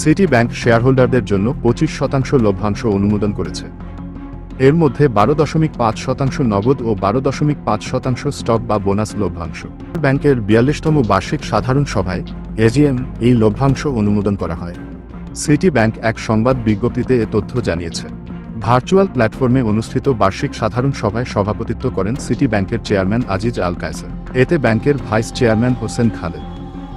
City bank শেয়ারহোল্ডারদের জন্য পঁচিশ শতাংশ লভ্যাংশ অনুমোদন করেছে। এর মধ্যে বারো দশমিক পাঁচ শতাংশ নগদ ও বারো দশমিক পাঁচ শতাংশ স্টক বা বোনাস লভ্যাংশ। ব্যাংকের বিয়াল্লিশতম বার্ষিক সাধারণ সভায় এজিএম এই লভ্যাংশ অনুমোদন করা হয়। সিটি ব্যাংক এক সংবাদ বিজ্ঞপ্তিতে এ তথ্য জানিয়েছে। ভার্চুয়াল প্ল্যাটফর্মে অনুষ্ঠিত বার্ষিক সাধারণ সভায় সভাপতিত্ব করেন সিটি ব্যাংকের চেয়ারম্যান আজিজ আল কায়সার। এতে ব্যাংকের ভাইস চেয়ারম্যান হোসেন খালেদ।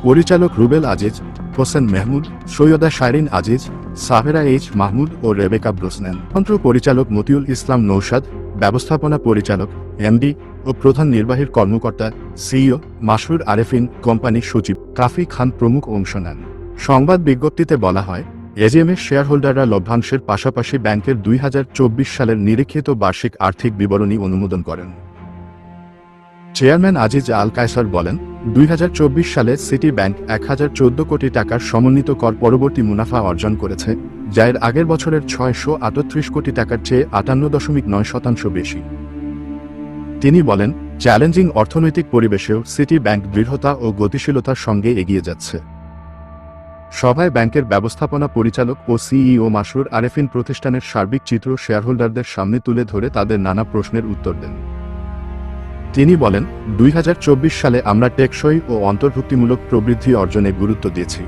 পরিচালক রুবেল আজিজ হোসেন মেহমুদ, সৈয়দা শারিন আজিজ, সাহেরা এইচ মাহমুদ ও রেবেকা ব্রোসনেন। তন্ত্র পরিচালক মতিউল ইসলাম নৌসাদ ব্যবস্থাপনা পরিচালক এমডি ও প্রধান নির্বাহীর কর্মকর্তা সিইও মাসুর আরেফিন কোম্পানি সচিব কাফি খান প্রমুখ অংশ নেন। সংবাদ বিজ্ঞপ্তিতে বলা হয় এজিএমের শেয়ারহোল্ডাররা লভ্যাংশের পাশাপাশি ব্যাংকের দুই হাজার চব্বিশ সালের নিরীক্ষিত বার্ষিক আর্থিক বিবরণী অনুমোদন করেন। চেয়ারম্যান আজিজ আল কায়সার বলেন দুই হাজার চব্বিশ সালে সিটি ব্যাংক এক হাজার চৌদ্দ কোটি টাকার সমন্বিত কর পরবর্তী মুনাফা অর্জন করেছে, যা এর আগের বছরের ছয়শো আটত্রিশ কোটি টাকার চেয়ে আটান্ন দশমিক নয় শতাংশ বেশি। তিনি বলেন, চ্যালেঞ্জিং অর্থনৈতিক পরিবেশেও সিটি ব্যাংক দৃঢ়তা ও গতিশীলতার সঙ্গে এগিয়ে যাচ্ছে। সভায় ব্যাংকের ব্যবস্থাপনা পরিচালক ও সিইও মাসুর আরেফিন প্রতিষ্ঠানের সার্বিক চিত্র শেয়ারহোল্ডারদের সামনে তুলে ধরে তাদের নানা প্রশ্নের উত্তর দেন। তিনি বলেন, দুই হাজার চব্বিশ সালে আমরা টেকসই ও অন্তর্ভুক্তিমূলক প্রবৃদ্ধি অর্জনে গুরুত্ব দিয়েছি।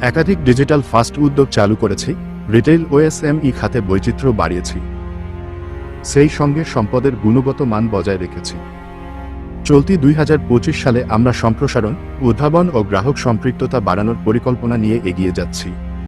একাধিক ডিজিটাল ফাস্ট উদ্যোগ চালু করেছি রিটেল ওএসএমই খাতে বৈচিত্র্য বাড়িয়েছি। সেই সঙ্গে সম্পদের গুণগত মান বজায় রেখেছি। চলতি দুই হাজার পঁচিশ সালে আমরা সম্প্রসারণ, উদ্ভাবন ও গ্রাহক সম্পৃক্ততা বাড়ানোর পরিকল্পনা নিয়ে এগিয়ে যাচ্ছি।